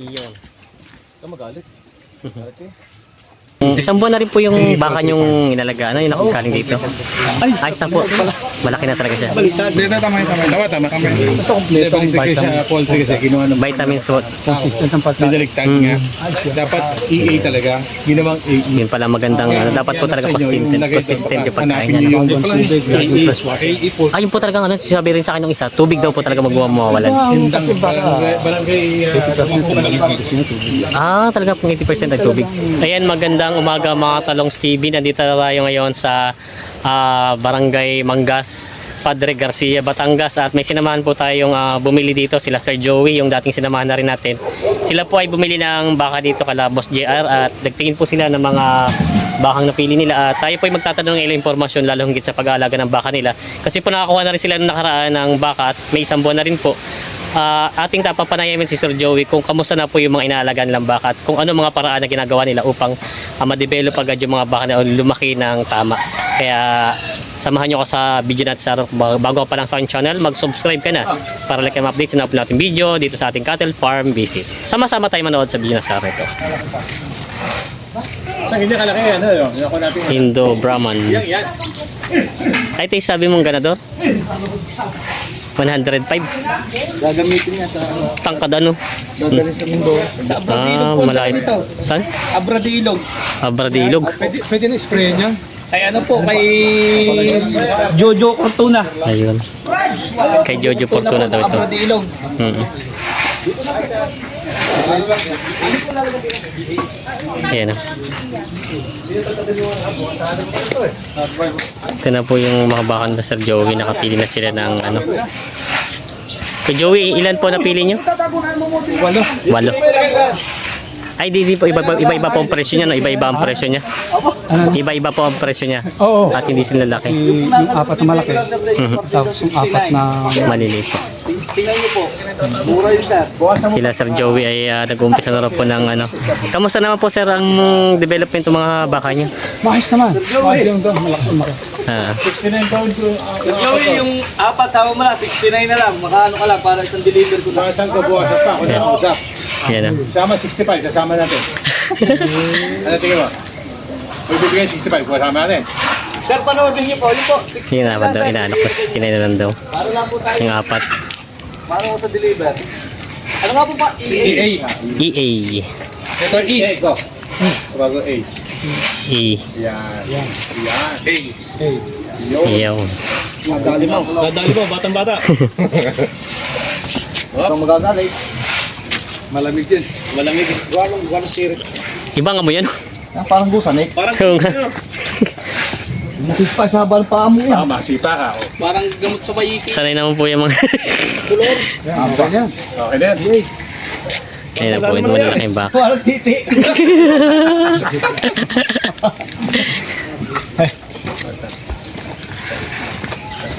Iyon. Ito magalit. Galit eh. Isang buwan na rin po yung baka yung inalagaan. Ano yung nakakaling dito? Ayos na po. Malaki na talaga siya. Hindi, tama, tama. Tama, tama. tama. Basta kompleto ang vitamins. Sa poultry kasi kinuha ng Vitamins po. consistent ang pagkain. Nidaligtag nga. Dapat EA talaga. Ginawang E. AE. Yun pala magandang ano. Dapat po talaga consistent. Consistent yung pagkain. Po. Ah, yun po talagang ano, sabi rin sa akin ng isa, tubig daw po talaga magmawawalan. Kasi barangay, uh, Ah, talaga pong 80% ay tubig. Ayan, magandang umaga mga talong Stevie. Nandito tayo ngayon sa ah, Barangay Mangas, Padre Garcia, Batangas. At may sinamahan po tayong ah, bumili dito, sila Sir Joey, yung dating sinamahan na rin natin. Sila po ay bumili ng baka dito kala Boss JR at nagtingin po sila ng mga bakang napili nila. At tayo po ay magtatanong ng ilang impormasyon lalo higit sa pag-aalaga ng baka nila. Kasi po nakakuha na rin sila ng nakaraan ng baka at may isang buwan na rin po Ah, ating tapapanayamin si Sir Joey kung kamusta na po yung mga inaalagaan nilang baka at kung ano mga paraan na ginagawa nila upang uh, ma-develop agad yung mga baka na lumaki ng tama. Kaya samahan nyo ako sa video natin sa bago pa lang sa aking channel, mag-subscribe ka na para like ma update sa na-upload natin video dito sa ating cattle farm visit. Sama-sama tayo manood sa video na sa ito. hindi kalaki yan. Ano, yung ako natin. Indo Brahman. Yan. Ay, tayo sabi mong ganador? 105. Gagamitin niya sa ano, Tangkad ano? dadalhin sa mundo. Sa Abradilog Ah, malayo. Ito. Saan? Abradilog. Abradilog. Pwede, pwede na spray niya. Ay ano po, kay Jojo Cortuna. Ayun. Kay Jojo Fortuna daw ito. Abradilog. Mm. Ayan o. Ito na po yung mga bakan na Sir Joey. Nakapili na sila ng ano. Kay Joey, ilan po napili nyo? Walo. Walo. Ay, di, di po. Iba-iba iba, iba po ang presyo niya. No? Iba-iba ang presyo niya. Iba-iba po ang presyo niya. Oo. At hindi sila laki. Yung apat na malaki, Mhm. tapos yung apat na Maliliit po. Tingnan niyo po. Mura yun sir. Sila Sir Joey ay uh, nag-uumpisa na rin po ng ano. Kamusta naman po sir ang development ng mga baka niyo? maayos naman. Maayos yung doon, malakas ang maki. Ah, 69 pound to. Joey, yung apat sama mo na, 69 na lang. Makaano ka lang para isang deliver ko na. Bawasan ko, bawasan pa. Kung Yeah. yeah. usap. yan ah. Sama 65, kasama natin. ano tingin mo? May bibigyan 65, kasama natin. Sir, panoodin niyo po. Yun po, 69 Yun na lang daw, sir. inaanak ko 69 na lang daw. Para lang po tayo. Yung apat. Para ko sa deliver. Ano nga po ba? EA. EA. EA. Ito E. Go. Bago A. E. Yan. Yan. Yan. A. Iyaw. Madali mo. Dadali mo, batang bata. Huwag magagalay. Malamig din. Malamig. Walong, walong sirit. Ibang mo yan. Yan, parang busa, Nex. Oo nga. Mutis pa sa habang paa mo yan. Ah, masipa ka. Oh. Parang gamot sa bayiki. Sanay naman po yung mga... Kulor. Ah, ganyan. Okay na yan. Ayun na po, yung malalaking baka. Parang titi.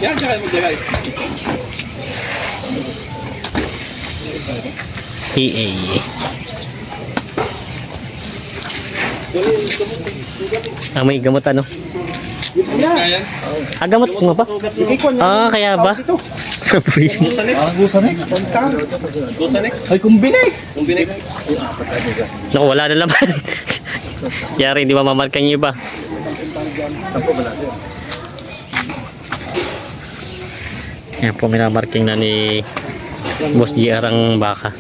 Yan, siya kayo maglagay. EA. Ah, may gamot ano? Ah, gamot mo ba? Ah, kaya ba? Parang busa, Nex. Busa, Nex. Ay, kumbinex. Kumbinex. Naku, wala na laman. Yari, di ba mamarkan yung iba? Yan po, minamarking na ni Boss GR ang baka.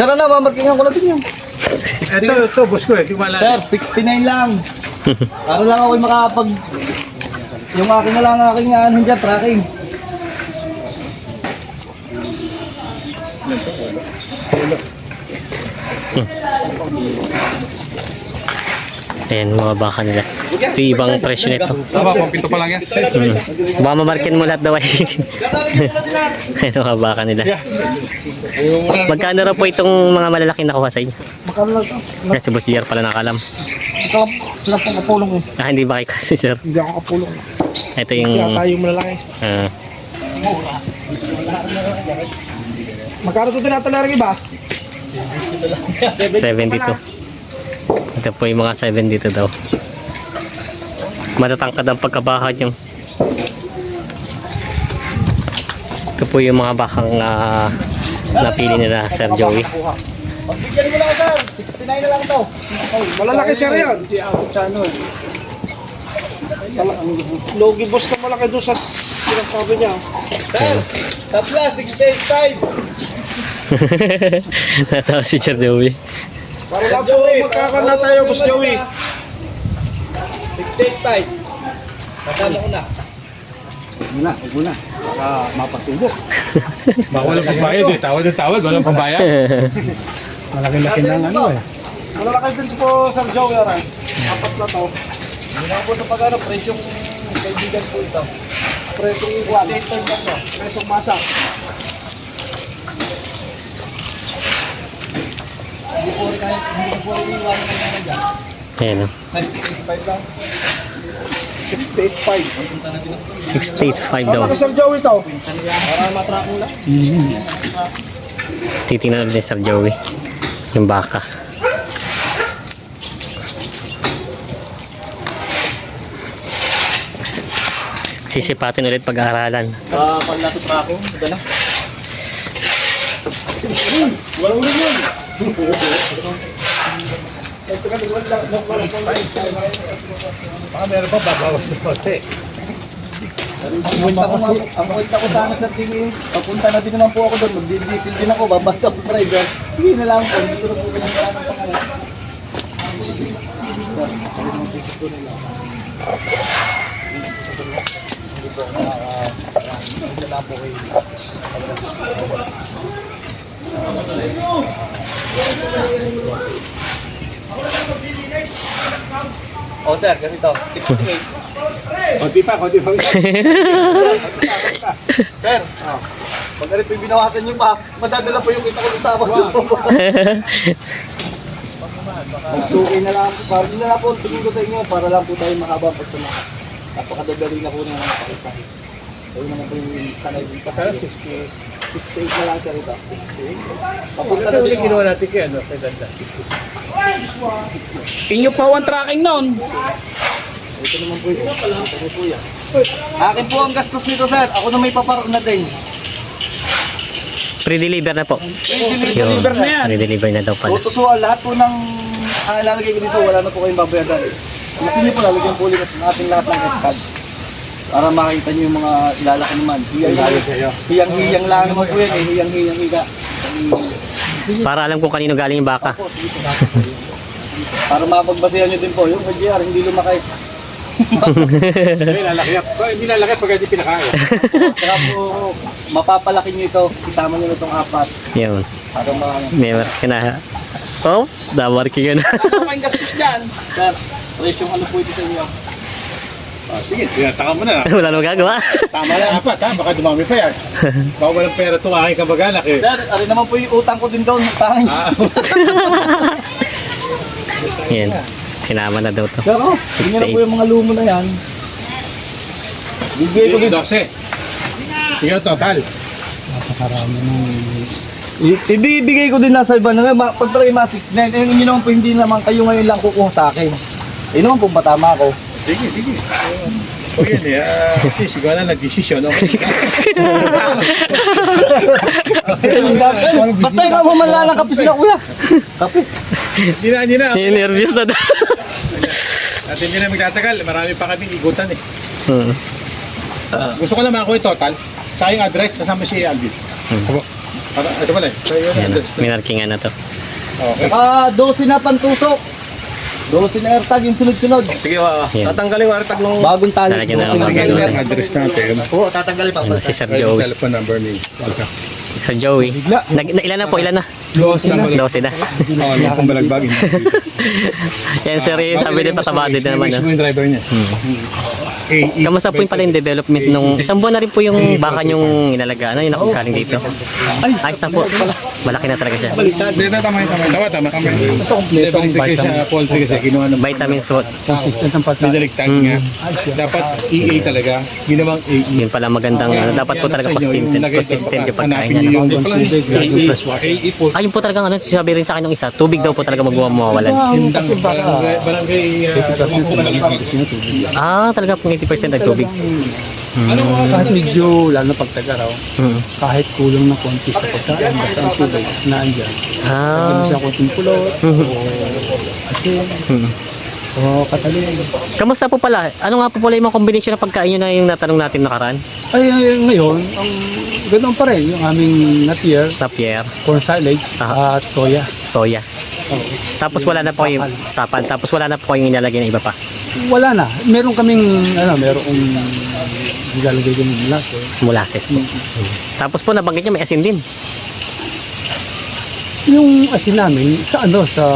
Sir, ano, mamarkingan ko na din yun. Ito, ito, boss ko eh. Di wala. Sir, 69 lang. Para lang ako makapag... Yung akin na lang aking ano dyan, tracking. Ayan, mga baka nila. Ito yung ibang presyo nito. Tama, kumpito pa lang yan. Hmm. Baka mamarkin mo lahat daw ay. Ito mga baka nila. Magkano raw po itong mga malalaking nakuha sa inyo? Makano lang ito. Yan, si Boss GR pala nakalam. Ikaw, sila pong kapulong eh. Ah, hindi ba kayo kasi sir? Hindi ako kapulong. Ito yung... Kaya tayo malalaki. ah, Magkano ito tinatalera iba? 72. Ito po yung mga 7 dito daw. Matatangkad ang pagkabahad yung ito po yung mga bakang ah, napili nila Sir Joey. Pagbigyan mo lang sir, 69 na lang to. Malalaki siya rin. Ano eh. Logi boss na malaki doon sa sinasabi niya. Sir, tapla, 685. Natawa si Sir Joey. Para lang po magkakala tayo, boss Joey. 685. Kasama ko na. Muna, huwag muna. Baka mapasubok. Baka walang pambayad eh. Tawad ng tawad, walang pambayad. Malaki-laki ng ano eh. Malalaki din po, Sir Joey. Aray. Apat na to. Hindi na po sa pag-ano, presyong kaibigan po ito. Presong igual. Presong masa. Hindi po rin kaya, hindi po rin iwanan ng mga dyan. Ayan o. 95 lang. 685. 685 daw. Ano Sir Joey to? Para matrack mo lang. Titingnan ulit ni Sir Joey. Yung baka. Sisipatin ulit pag-aaralan. Ah, pag nasa tracking, gana. Walang ulit yun. Baka meron pa, babawas na konti. Ang kwenta ko, sana sa tingin, papunta na din naman po ako doon, magdi-diesel din ako, babanta sa driver. Hindi na lang po, hindi ko na po kailangan ng pangalan. Oh sir, ganito, 68. Konti pa, konti pa. Sir, oh. pag ano po yung binawasan nyo pa, madadala po yung kita ko sa sabon. Magsuki na lang po, para na lang po ang tingin ko sa inyo, para lang po tayo mahaba ang pagsamahan. Napakadadali na po ng mga pakisahin. Ayun naman po yung sanay din sa Pero kayo. 60. 68 na lang sir ito. 68. Papunta na din ginawa natin kaya, ano, kay Danda. Inyo pa one tracking noon. Ito naman po yun. Ito naman po yan. Akin po ang gastos nito sir. Ako na may paparok na din. Pre-deliver na po. Yung Deliver na yan. pre-deliver na daw pala. Tutusuan lahat po ng ang ilalagay ko dito, wala na po kayong babayadan. Gusto niyo po lalagyan po ulit natin lahat ng headcard. Para makita niyo yung mga ilalaki naman. Hiyang, Tayo sa iyo. hiyang, hiyang lang naman po yan. Eh. Hiyang, hiyang, higa. Para alam kung kanino galing yung baka. Po, sige po. Para mapagbasehan niyo din po. Yung KGR, hindi lumakay. May lalaki yan. Hindi lalaki pag hindi pinakain. Kaya po, mapapalaki niyo ito. Isama niyo na itong apat. Yun. Para mga... May mark na. Oh, damarking ka na. Ano kayong gastos dyan? Sir, presyong ano po ito sa inyo? Ah, sige, tinataka mo na. Wala nang gagawa. Tama na, apat ha. Baka dumami pa yan. Baka walang pera itong aking kamag-anak eh. Sir, ari naman po yung utang ko din doon. Thanks. Ah, Yan. Sinama na daw to. Pero, hindi na po yung mga lumo na yan. Bigay ko din. 12. Ikaw total. I- Ibibigay ko din nasa iba. Nga, ma- pag talaga yung mga 69, eh, yun naman po hindi naman kayo ngayon lang kukuha sa akin. Yun naman po matama ko. Sige, sige. O yun eh, ah, at least ikaw na nag-desisyon. Okay. Basta ikaw mo kape sila kuya. Kape. Hindi na, hindi na. Nervous na daw. At hindi na magtatagal. Marami pa kaming igutan eh. Hmm. Gusto ko naman ako yung total. Sa yung address, kasama si Alvin. Ako. Ano, ito pala eh. Sa yung Yan. address. May markingan na to. Okay. Ah, 12 na pantusok. 12 na airtag yung sunod-sunod. Sige, wa. Yan. Tatanggalin yung artag ng... Bagong tali. Lalagyan na 12 lang ng airtag. Ang address natin. Oo, tatanggalin pa. Yan, si Sir Ay, Joey. telephone number ni Alka. Sir Joey. Nag, na, ilan na po? Ilan na? Close na. 12 na. Oo, akong balagbagin. Yan sir, eh, sabi din patabado din naman. Yung driver niya. AE. Kamusta po yung pala yung development nung isang buwan na rin po yung baka yung inalaga ano yung nakagaling dito. Ayos na po. Malaki na talaga siya. Hindi, tama, tama. Tama, tama. Basta kompleto ang vitamins. Poultry kasi kinuha ng Vitamins po. consistent ang pagkain. Binaligtad nga. Dapat EA talaga. Ginawang AE. Yun pala magandang ano, dapat po talaga consistent, consistent yung pagkain niya. Yung fresh water. AE po. Ayun po talagang ano, sabi rin sa akin ng isa, tubig daw po talaga. Yung barangay, barangay, Ah, talaga pong 80% ay tubig. Kahit medyo, lalo na pag tagaraw, Mm. kahit kulang ng konti sa pagkain, basta ang tubig na andyan. Ah. Ano siya konting pulot, Mhm. o asin, Mm. o katalin. Kamusta po pala? Ano nga po pala yung mga kombinasyon ng pagkain yun na yung natanong natin nakaraan? Ay, ay, ngayon, ang ganoon pa rin, yung aming napier, Napier, corn silage, Ah. at soya. soya. Tapos wala na po yung sapal. Tapos wala na po yung inalagay na iba pa. Wala na. Meron kaming, ano, meron kong nilalagay ko ng lahat. Eh. Molasses po. Tapos po nabanggit niyo may asin din. Yung asin namin, sa ano, sa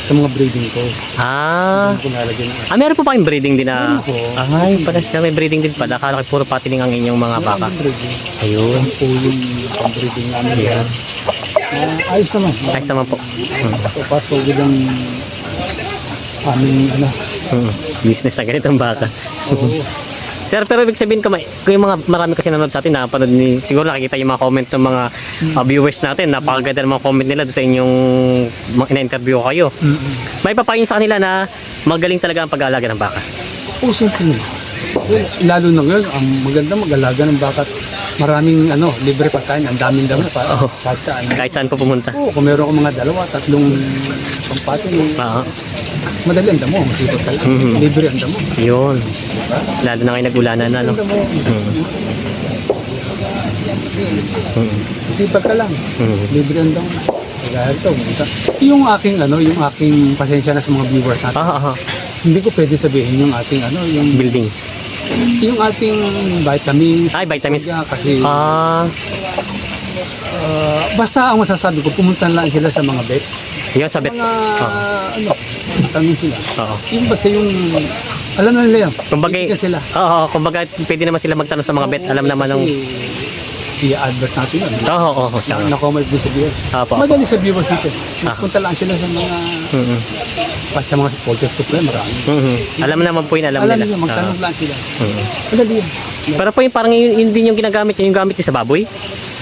sa mga breeding ko. Ah. Ng asin. Ah, meron po pa kayong breeding din na... Meron po. Ay, pala siya may breeding din pala. Akala ko puro patining ang inyong mga baka. breeding. Ayun. po yung pang-breeding namin. Yeah. Ah, ayos naman. Ayos naman po. Hmm. So, pasugod ang aming ano. Hmm. Business na ganitong baka. Sir, pero ibig sabihin ko, may, kung yung mga marami kasi nanonood sa atin, napanood ni, siguro nakikita yung mga comment ng mga uh, viewers natin, napakaganda ng mga comment nila sa inyong ina-interview kayo. May papayo sa kanila na magaling talaga ang pag-aalaga ng baka. Oh, siyempre. Lalo na ngayon, ang maganda mag-alaga ng bakat. Maraming ano, libre pagkain, ang daming dami para Oo. kahit saan. Kahit saan po pumunta. Oo, kung meron ko mga dalawa, tatlong pampatin, Oo. madali ang damo, masipag ka lang. Mhm. Libre ang damo. Yun. Lalo na ngayon nag-ulanan na, no? Damo, Mm. Mm. masipag ka lang. Mm. Libre ang damo. Dahil ito, pumunta. Yung aking ano, yung aking pasensya na sa mga viewers natin. Ah, ah, ah. Hindi ko pwede sabihin yung ating ano, yung Building. Yung ating vitamins. Ay, vitamins. Kasi Ah, uh, basta ang masasabi ko, pumunta lang sila sa mga vet. yun sabi. Mga Ah. ano, tanong sila. Oo. Yung basta yung alam na nila yan. Kumbaga, sila. oo, kumbaga pwede naman sila magtanong sa mga bet. Alam naman ng... I-advert natin yun. Oo, oo, oo, siya nga. Nako may ibig sabihin. Apo, apo. Madali sa viewers natin. Ah. Punta lang sila sa mga Mm-mm. pat sa mga poultry supply, marami. Mhm. Alam naman po yun, alam, Alam nila. nila, magtanong Ah. lang sila. Mhm. Madali yan. Pero po yung parang yun, yun din yung ginagamit, yun yung gamit din sa baboy.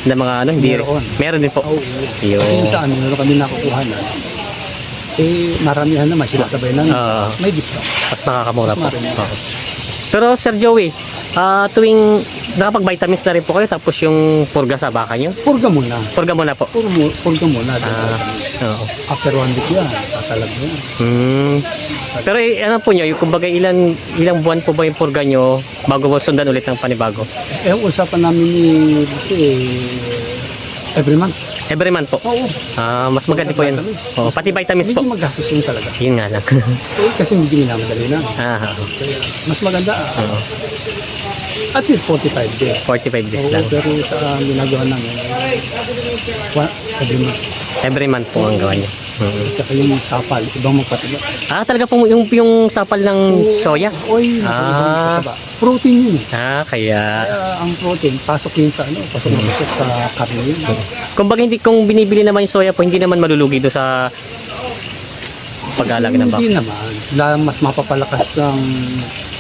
Na mga ano, hindi. Meron. Meron din po. Oo. Yun. Kasi yung sa amin, meron kami nakukuha na. Eh, maramihan naman sila sabay lang. Oo. May discount. Mas makakamura po. Marami. Oo. Pero Sir Joey, ah tuwing nakapag-vitamins na rin po kayo tapos yung purga sa baka nyo, Purga muna. purga muna po. Purga, purga muna. Ah, oo. After one week yan, tatalag mo. Hmm. Pero eh, ano po nyo, yung kumbaga ilan, ilang buwan po ba yung purga nyo bago sundan ulit ng panibago? Eh, usapan namin ni Busi, eh, every month. Every month po. Oo. Ah, mas maganda po yun. Oo, pati vitamins po. Medyo magastos yun talaga. Yun nga lang. Eh, kasi medyo minamadali na. ah, Kaya, mas maganda, ah, oo. at least 45 days. 45 days Oo, lang. pero sa uh, ginagawa namin, every month. Every month po ang gawa niyo. Mhm. Tsaka yung sapal, ibang magpataba. Ah, talaga po yung, yung sapal ng soya? Oy, Ah. Protein yun. Ah, kaya... Kaya ang protein, pasok yun sa ano, pasok na pasok sa karne yun. Kumbaga hindi kung binibili naman yung soya po, hindi naman malulugi do sa pag-aalaga ng baka. Hindi naman. Dahil mas mapapalakas ang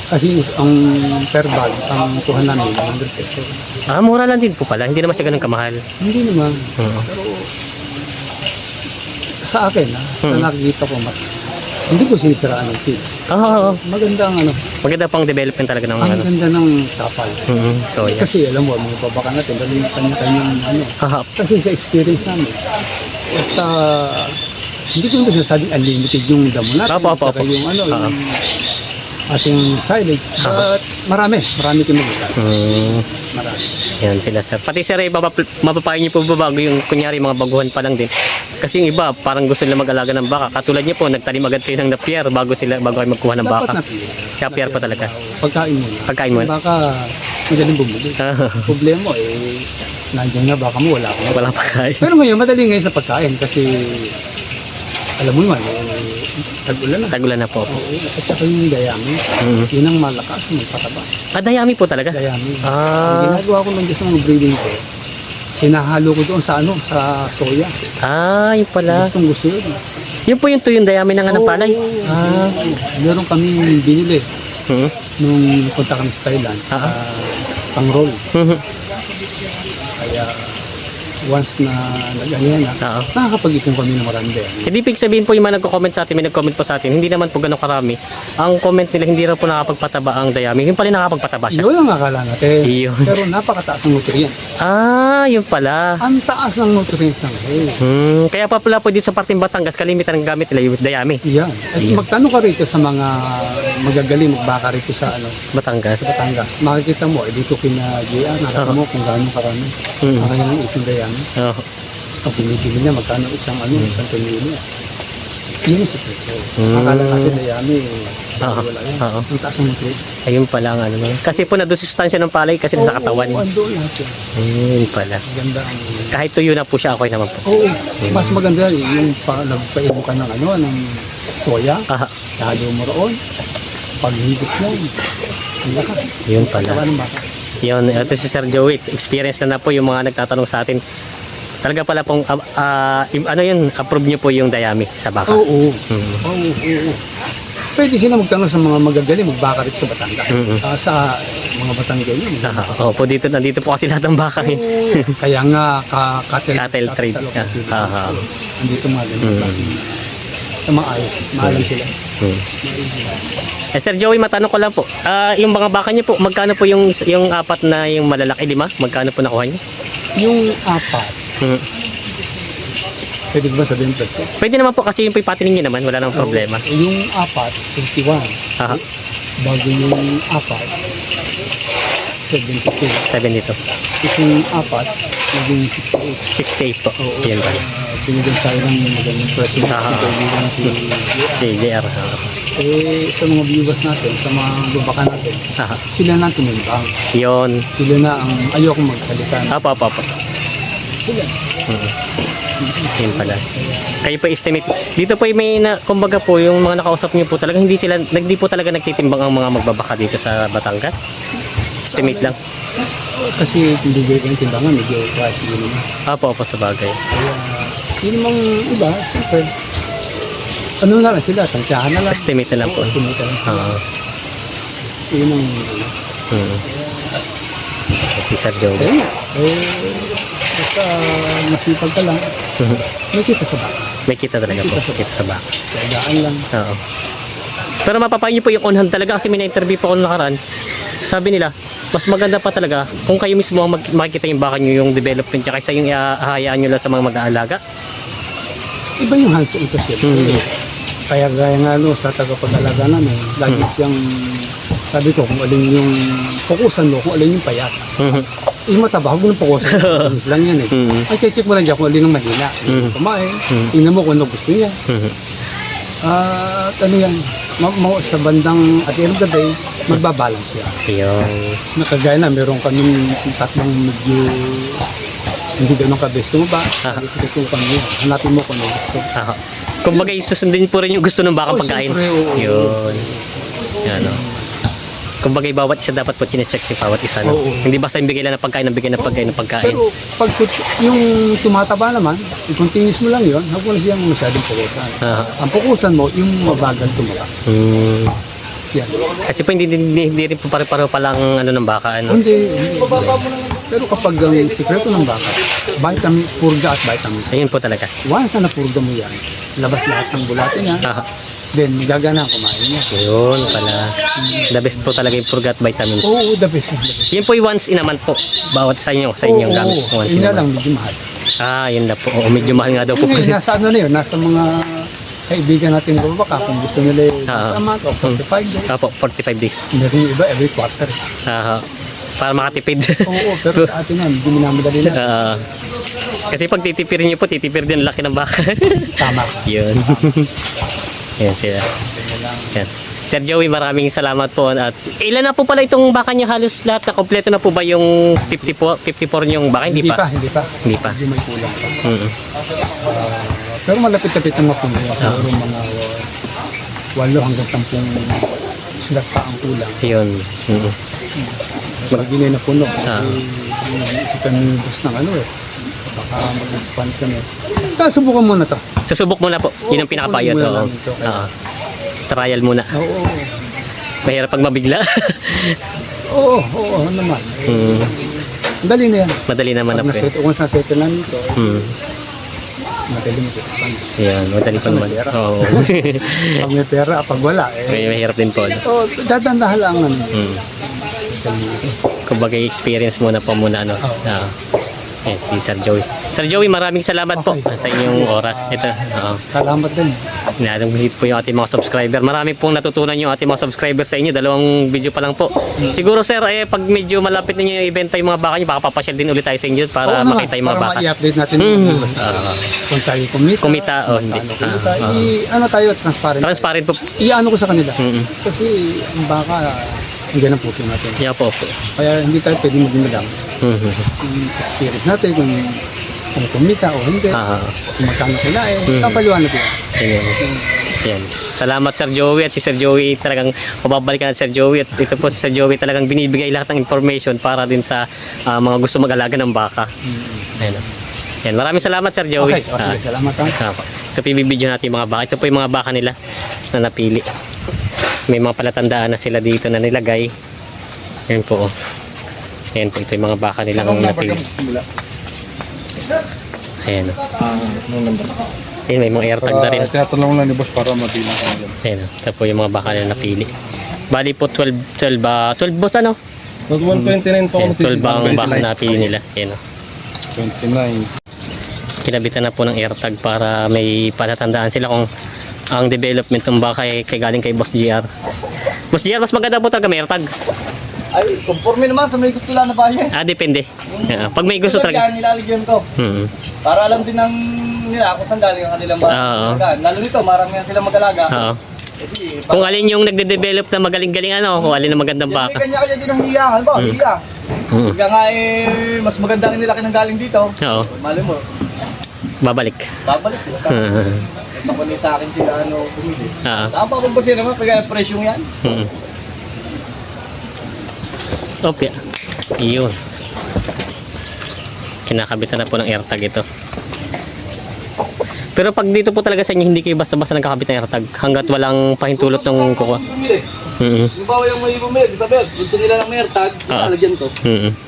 kasi is- ang per bag, ang kuha namin, 100 pesos. Ah, mura lang din po pala. Hindi naman siya ganun kamahal. Hindi naman. Oo. Sa akin, ha, Hmm. na nakikita ko mas, hindi ko sinisiraan ng kids. Ah, oo, oo. Maganda ang ano, Maganda pang development talaga ng ang ano. ganda ng sapal. Mhm, soya. Kasi alam mo, mga babaka natin, dahil yung kanya-kanyang ano. Kasi sa experience namin, basta, hindi ko na sinasabing unlimited yung damo natin. Opo, saka opo. yung ano, Ah. yung ating silage. But marami, marami kinagita. Hmm, Marami. yan sila sir. Pati sir, eh, mapap- niyo po ba bago yung kunyari mga baguhan pa lang din? Kasi yung iba, parang gusto nila mag-alaga ng baka. Katulad niyo po, nagtanim agad kayo ng napier bago sila bago kayo magkuha ng Dapat baka. na pier. Napier pa talaga. Pagkain muna. Pagkain muna. Baka madaling bumili. Ah, Problema eh, nandiyan nga baka mo, wala ka. Wala pa kain. Pero ngayon, madali ngayon sa pagkain kasi alam mo naman, eh, tag-ulan na. Tagulan na po. Oo, at saka yung dayami. Mm. Yun ang malakas, magpataba. Ah, dayami po talaga. Dayami. Ang Ah, ginagawa ko lang dyan sa mga breeding ko, sinahalo ko doon sa ano, sa soya. ah, yun pala. Gustong gusto yun. Yun po yung tuyong dayami ng anong palay. Ah, meron kami binili Hmm. nung punta kami sa Thailand. Ah. ah, pang-roll. Mhm. Kaya once na nag-ano na, Oo. nakakapag-ipon kami ng marami. Hindi ibig sabihin po yung mga nagko-comment sa atin, may nag-comment po sa atin, hindi naman po ganun karami. Ang comment nila, hindi raw po nakapagpataba ang dayami. Yung pala nakapagpataba siya. Yun ang akala natin. Yun. Pero napakataas ng nutrients. Ah, yun pala. Ang taas ng nutrients ng hay. Hmm, kaya pa pala po dito sa parting Batangas, kalimitan ng gamit nila yung dayami. Yan. At magtanong ka rito sa mga magagaling magbaka rito sa ano, Batangas. Batangas. Makikita mo, eh, dito kina JR, nakita mo kung gaano karami. Mm. Ang kanilang ipon dayami. Oh. Pag binibili niya, magkano isang ano, isang tonilo. Yun yung sekreto. Mm. Akala natin dayami, Oo. wala yan. Oo. Ang taas ng nutrients. Ayun pala ang ano. Kasi po na doon sustansya ng palay kasi sa katawan. Oo, andun lahat yan. Ayun pala. Maganda ang... Kahit tuyo na po siya, okay naman po. Oo, mas maganda yung pa, nagpainom ka ng ano, ng soya, Ah, lalo mo roon, paghigit yan, ang lakas. yun pala. Kawa ng baka. Yun, ito si Sir Joey. Experience na na po yung mga nagtatanong sa atin. Talaga pala pong, ah, im- ano yun, approve nyo po yung dayami sa baka. Oo, oo, Mm. oo, oo. Pwede sila magtanong sa mga magagaling, magbaka rito sa Batangas. Mm-mm. Ah, sa mga Batanggay yun. Ah, opo, dito, nandito po kasi lahat ng baka. eh. Kaya nga, ka, cattle, Cattle trade. cattle Ah, ah, ah. Andito mga ganyan. Mm. klase. Sa mga ayos, maalam sila. Hmm. Eh, Sir Joey, matanong ko lang po. Ah, yung mga baka niyo po, magkano po yung yung apat na yung malalaki lima? Magkano po nakuha niyo? Yung apat, Hmm. pwede ba sabihin presyo? Pwede naman po kasi yung po ipatingin niyo naman, wala namang problema. Yung apat, 21. Ah, Bago yung apat, 72. 72. Itong apat, naging 68. 68 po. Yan ba? Binigyan tayo ng magandang presyo ng Ah. kaibigan si Si JR. Eh, sa mga viewers natin, sa mga lubaka natin, Ah, sila na ang tumimbang. yun. Sila na ang ayoko magkalitan. Apo, apo, apo. Sila. Yun pala. Kayo po estimate. Dito po may na, kumbaga po yung mga nakausap niyo po talaga hindi sila hindi po talaga nagtitimbang ang mga magbabaka dito sa Batangas. Estimate lang. Kasi hindi ko yung timbangan, medyo klase yun. Apo, apo sa bagay. Kaya, yun namang iba, siyempre, ano na lang sila, tansyahan na lang. Estimate na lang po. Estimate na lang sila. Ah. Yun ang. Hmm. Si Sir. Kaya nga, eh, basta masipag ka lang, may kita sa baka. May kita talaga po. Kita sa baka. Kailangan lang. Oo. Pero mapapain niyo po yung on-hand talaga kasi may na-interview po ako nakaraan. Sabi nila, mas maganda pa talaga kung kayo mismo ang makikita yung baka nyo yung development niya kaysa yung ihahayaan nyo lang sa mga mag-aalaga. Iba yung hands-on kasi. Mhm. Kaya gaya nga no, sa tagapag-alaga namin, lagi Mhm. siyang, sabi ko, kung alin yung, fokusan mo, kung alin yung payat. Mhm. Yung mataba, huwag fokusan. Focus lang yan eh. Mhm. Ang check mo lang dyan kung alin yung mahina. Mhm. Kumain, Mhm. tingnan mo kung ano gusto niya. Mhm. At ano yan, ma- sa bandang at the end of the day, magbabalance siya. Yun. Nakagaya na, meron kaming tatlong medyo hindi ganun kabesto mo ba? Ah. Ito kami, hanapin mo kung ano gusto. Aha. Kumbaga susundin po rin yung gusto ng baka Oh, pagkain. siyempre, oo. Yun. Yan o. Kumbaga bawat isa dapat po chinecheck yung bawat isa. No? Oo. Hindi basta yung bigay lang ng pagkain, ng bigay ng pagkain, ng pagkain. Pero pag yung tumataba naman, i-continuous mo lang yun, huwag mo na siyang masyadong pukusan. Aha. Ang pukusan mo, yung mabagal tumaba. Hmm. Yan. Kasi po hindi, hindi, hindi rin po pare-pareho palang ano ng baka. Ano? Hindi, hindi. Pero kapag ang sikreto ng baka, vitamin, purga at vitamins. Ayun po talaga. Once na napurga mo yan, labas lahat ng bulate niya, Aha. then gagana ang kumain niya. Yun pala. The best po talaga yung purgat vitamins. Oo, the best yun, the best. Yun po yung once in a month po. Bawat sa inyo, sa inyong gamit. oo. Once Yun in a na lang, medyo mahal. Ah, yun na po. Oo, medyo mahal nga daw po. Ngayon, nasa ano na yun, nasa mga kaibigan natin ng baka, kung gusto nila yung Ah. sa month o 45 days. Apo, 45 days. Meron yung iba every quarter. Ah, para makatipid. Oo, pero sa atin yan, hindi minamadali na. Ah, kasi pag titipirin nyo po, titipir din laki ng baka. Tama. Yun. Yan sila. Yan. Sir Joey, maraming salamat po. At ilan na po pala itong baka niya halos lahat na kompleto na po ba yung 54, 54 yung baka? Hindi, Hindi pa. pa, hindi pa. Hindi pa. Medyo may kulang pa. Mm. Pero malapit-lapit ang mapuno. Siguro mga walo hanggang sampung slot pa ang kulang. Yun. Mm. Pag hindi na puno, Ah. eh, isipan mo yung boss ng ano eh. Baka mag-expand kami. Ah, subukan muna to. Susubok muna po. Yun ang pinakapayo. Oo. Oo. Trial muna. Oo, Mahirap pag mabigla. oo, oo, oo naman. Mm. Dali na yan. Madali naman na po. eh. naset, kung nasettle na nito, eh, Mm. madali mag-expand. Yan, madali pa naman. Oo. Pag may pera, pag wala, eh, May mahirap din po. ano. oh, dadandahan lang ano. Mm. Kumbaga experience muna po muna ano. Ah. Yan, si Sir Joey. Sir Joey, maraming salamat po Okay. sa inyong oras. Ito. Oo. Salamat din. Nananghit po yung ating mga subscriber. Marami pong natutunan yung ating mga subscriber sa inyo. Dalawang video pa lang po. Siguro sir, eh, pag medyo malapit na yung ibenta yung mga baka nyo, baka papasyal din ulit tayo sa inyo para Oo naman, makita yung mga para baka. ma-i-update natin Mm. yung basta Ah. kung tayo kumita. Kumita o hindi. Ano, kumita. Ah, ah. I- ano tayo, transparent. Transparent po. Iano ko sa kanila. Mm Kasi ang baka, andyan ang puso natin. Yeah po po. Kaya hindi tayo pwede maging madam. Mhm. Yung experience natin, kung, kung kumita o hindi, Ah, kung magkano kailangan, Mm. mm. kapaliwan natin. Ayun. Yan. Salamat Sir Joey at si Sir Joey talagang mababalikan Sir Joey at ito po si Sir Joey talagang binibigay lahat ng information para din sa ah, mga gusto mag-alaga ng baka. Ayun. o. Yan. Maraming salamat Sir Joey. Okay, o, sige, salamat ha. Ah, po. Ito po yung video natin yung mga baka. Ito po yung mga baka nila na napili. May mga palatandaan na sila dito na nilagay. Yan po. oh. Yan po. Ito yung mga baka nilang napili. Ayan. oh. Ayan, may mga air tag na rin. Tinatanong lang ni boss para dyan. Ayan, oh. ito po yung mga baka na napili. Bali po 12, 12 ba? 12 boss ano? Mag 129 pa Ayan, 12 ba ang baka na napili nila? Ayan, oh. 29. Kinabitan na po ng air tag para may palatandaan sila kung ang development ng baka ay kay galing kay Boss GR. Boss GR, mas maganda po talaga may air tag. Ay, conforme naman sa may gusto lang na bayan. Ah, depende. Ah, pag may gusto talaga. yan, nilalagyan ko. Hmm. Para alam din ng nila kung saan galing ang kanilang baka. Oo. Alagaan. Lalo nito, marami yan silang mag-alaga. Oo. Eh di, Kung alin yung nagde-develop na magaling-galing ano, kung alin na magandang Yan, baka. kanya-kanya din ang hiya. Halimbawa, Mm. hiya. Hmm. Kaya nga eh, mas maganda ang nila kinanggaling dito. Oo, Mali mo, babalik. babalik sila sa Hmm. Sa kunin sa akin sila ano, bumili. Ah. Saan pa kung kasi naman, kaya presyong yan. Hmm. Opya. Iyon. Kinakabitan na po ng AirTag ito. Pero pag dito po talaga sa inyo, hindi kayo basta-basta nagkakabit ng AirTag hanggat walang pahintulot ng kuko. Mm Yung bawa yung may bumili, sabi, gusto nila ng may tag, Ah. lalagyan to. mm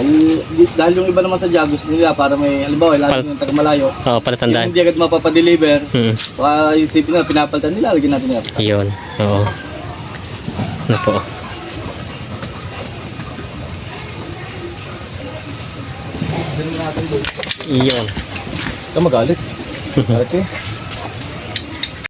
Ang, dahil yung iba naman sa gusto nila para may, halimbawa, lalo Pal- yung taga malayo, Oo, yung palatandaan. hindi agad mapapadeliver, Mm baka isipin na, pinapalitan nila, lagyan natin yan. Iyon. Oo. Ano po. Iyon. Ikaw magalit. Galit eh.